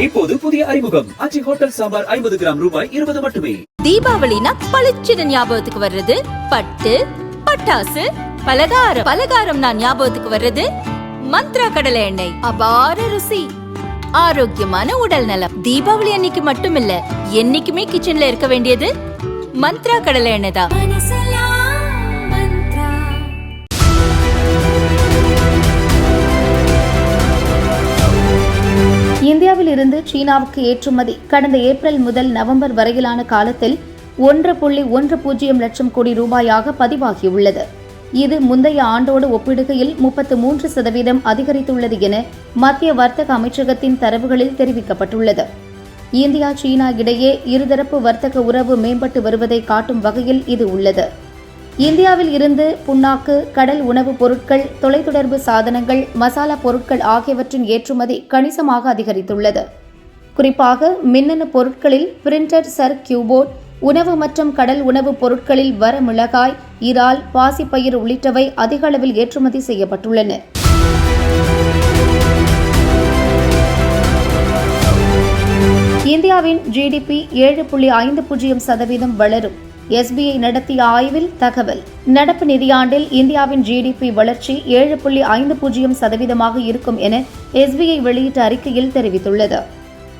இப்போது புதிய அறிமுகம். அச்சி ஹோட்டல் சாம்பார் ஐம்பது கிராம் ரூபாய் இருபது மட்டுமே. தீபாவளினா பளிச்சுன்னு ஞாபகத்துக்கு வர்றது? பட்டு பட்டாசு பலகாரம். பலகாரம் நான் ஞாபகத்துக்கு வர்றது? மந்த்ரா கடலை எண்ணெய். அபார ருசி. ஆரோக்கியமான உடல் நலம். தீபாவளி அன்னைக்கு மட்டும் இல்ல என்னைக்குமே கிச்சன்ல இருக்க வேண்டியது மந்த்ரா கடலை எண்ணெய் தான். சீனாவுக்கு ஏற்றுமதி. கடந்த ஏப்ரல் முதல் நவம்பர் வரையிலான காலத்தில் ஒன்று புள்ளி ஒன்று பூஜ்ஜியம் லட்சம் கோடி ரூபாயாக பதிவாகியுள்ளது. இது முந்தைய ஆண்டோடு ஒப்பிடுகையில் முப்பத்து மூன்று சதவீதம் அதிகரித்துள்ளது என மத்திய வர்த்தக அமைச்சகத்தின் தரவுகளில் தெரிவிக்கப்பட்டுள்ளது. இந்தியா சீனா இடையே இருதரப்பு வர்த்தக உறவு மேம்பட்டு வருவதை காட்டும் வகையில் இது உள்ளது. இந்தியாவில் இருந்து புண்ணாக்கு கடல் உணவுப் பொருட்கள் தொலைத்தொடர்பு சாதனங்கள் மசாலா பொருட்கள் ஆகியவற்றின் ஏற்றுமதி கணிசமாக அதிகரித்துள்ளது. குறிப்பாக மின்னணு பொருட்களில் பிரிண்டட் சர் கியூபோர்ட் உணவு மற்றும் கடல் உணவுப் பொருட்களில் வரமிளகாய் இறால் பாசிப்பயிர் உள்ளிட்டவை அதிக அளவில் ஏற்றுமதி செய்யப்பட்டுள்ளன. இந்தியாவின் ஜிடிபி ஏழு புள்ளி ஐந்து பூஜ்ஜியம் சதவீதம் வளரும். எஸ்பிஐ நடத்திய ஆய்வில் தகவல் நடப்பு நிதியாண்டில் இந்தியாவின் ஜிடிபி வளர்ச்சி ஏழு புள்ளி ஐந்து பூஜ்ஜியம் சதவீதமாக இருக்கும் என எஸ்பிஐ வெளியிட்ட அறிக்கையில் தெரிவித்துள்ளது.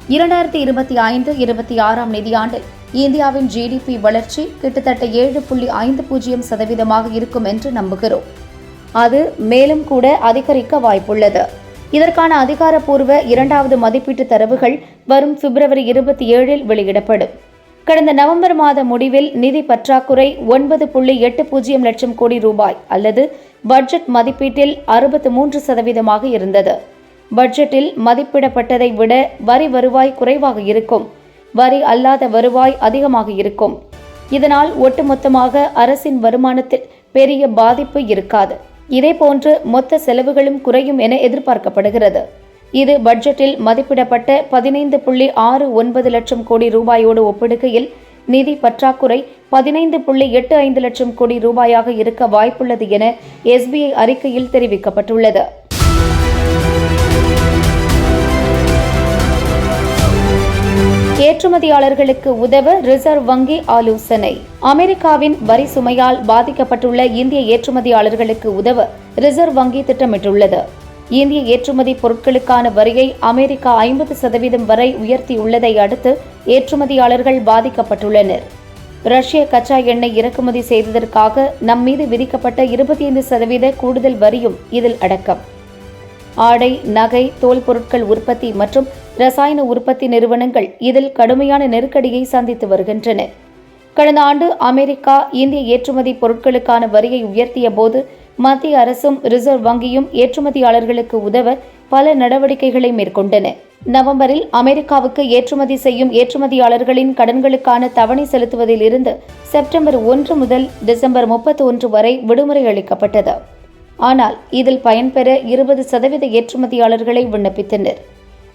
இரண்டாயிரத்தி இருபத்தி ஐந்து இருபத்தி ஆறாம் நிதியாண்டில் இந்தியாவின் ஜிடிபி வளர்ச்சி கிட்டத்தட்ட ஏழு புள்ளி ஐந்து பூஜ்ஜியம் சதவீதமாக இருக்கும் என்று நம்புகிறோம். அது மேலும் கூட அதிகரிக்க வாய்ப்புள்ளது. இதற்கான அதிகாரப்பூர்வ இரண்டாவது மதிப்பீட்டு தரவுகள் வரும் பிப்ரவரி இருபத்தி ஏழில் வெளியிடப்படும். கடந்த நவம்பர் மாத முடிவில் நிதி பற்றாக்குறை ஒன்பது புள்ளி எட்டு பூஜ்ஜியம் லட்சம் கோடி ரூபாய் அல்லது பட்ஜெட் மதிப்பீட்டில் அறுபத்து மூன்று சதவீதமாக இருந்தது. பட்ஜெட்டில் மதிப்பிடப்பட்டதை விட வரி வருவாய் குறைவாக இருக்கும். வரி அல்லாத வருவாய் அதிகமாக இருக்கும். இதனால் ஒட்டுமொத்தமாக அரசின் வருமானத்தில் பெரிய பாதிப்பு இருக்காது. இதேபோன்று மொத்த செலவுகளும் குறையும் என எதிர்பார்க்கப்படுகிறது. இது பட்ஜெட்டில் மதிப்பிடப்பட்ட பதினைந்து புள்ளி ஆறு ஒன்பது லட்சம் கோடி ரூபாயோடு ஒப்பிடுகையில் நிதி பற்றாக்குறை பதினைந்து புள்ளி எட்டு ஐந்து லட்சம் கோடி ரூபாயாக இருக்க வாய்ப்புள்ளது என எஸ்பிஐ அறிக்கையில் தெரிவிக்கப்பட்டுள்ளது. ஏற்றுமதியாளர்களுக்கு உதவ ரிசர்வ் வங்கி ஆலோசனை. அமெரிக்காவின் வரி சுமையால் பாதிக்கப்பட்டுள்ள இந்திய ஏற்றுமதியாளர்களுக்கு உதவ ரிசர்வ் வங்கி திட்டமிட்டுள்ளது. இந்திய ஏற்றுமதி பொருட்களுக்கான வரியை அமெரிக்கா ஐம்பது சதவீதம் வரை உயர்த்தியுள்ளதை அடுத்து ஏற்றுமதியாளர்கள் பாதிக்கப்பட்டுள்ளனர். ரஷ்ய கச்சா எண்ணெய் இறக்குமதி செய்ததற்காக நம் மீது விதிக்கப்பட்ட இருபத்தி ஐந்து சதவீத கூடுதல் வரியும் இதில் அடக்கம். ஆடை நகை தோல் பொருட்கள் உற்பத்தி மற்றும் ரசாயன உற்பத்தி நிறுவனங்கள் இதில் கடுமையான நெருக்கடியை சந்தித்து வருகின்றன. கடந்த ஆண்டு அமெரிக்கா இந்திய ஏற்றுமதி பொருட்களுக்கான வரியை உயர்த்திய போது மத்திய அரசும் ரிசர்வ் வங்கியும் ஏற்றுமதியாளர்களுக்கு உதவ பல நடவடிக்கைகளை மேற்கொண்டன. நவம்பரில் அமெரிக்காவுக்கு ஏற்றுமதி செய்யும் ஏற்றுமதியாளர்களின் கடன்களுக்கான தவணை செலுத்துவதில் இருந்து செப்டம்பர் ஒன்று முதல் டிசம்பர் முப்பத்தி ஒன்று வரை விடுமுறை அளிக்கப்பட்டது. ஆனால் இதில் பயன்பெற இருபது சதவீத ஏற்றுமதியாளர்களை விண்ணப்பித்தனர்.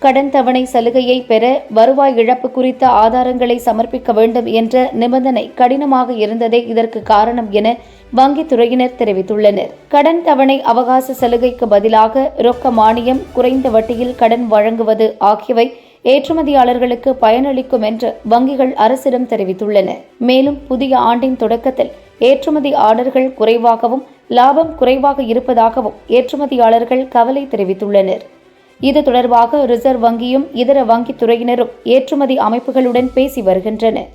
கடன் தவணை சலுகையை பெற வருவாய் இழப்பு குறித்த ஆதாரங்களை சமர்ப்பிக்க வேண்டும் என்ற நிபந்தனை கடினமாக இருந்ததே இதற்கு காரணம் என வங்கித்துறையினர் தெரிவித்துள்ளனர். கடன் தவணை அவகாச சலுகைக்கு பதிலாக ரொக்க மானியம் குறைந்த வட்டியில் கடன் வழங்குவது ஆகியவை ஏற்றுமதியாளர்களுக்கு பயனளிக்கும் என்று வங்கிகள் அரசிடம் தெரிவித்துள்ளன. மேலும் புதிய ஆண்டின் தொடக்கத்தில் ஏற்றுமதி ஆர்டர்கள் குறைவாகவும் லாபம் குறைவாக இருப்பதாகவும் ஏற்றுமதியாளர்கள் கவலை தெரிவித்துள்ளனர். இது தொடர்பாக ரிசர்வ் வங்கியும் இதர வங்கித் துறையினரும் ஏற்றுமதி அமைப்புகளுடன் பேசி வருகின்றனர்.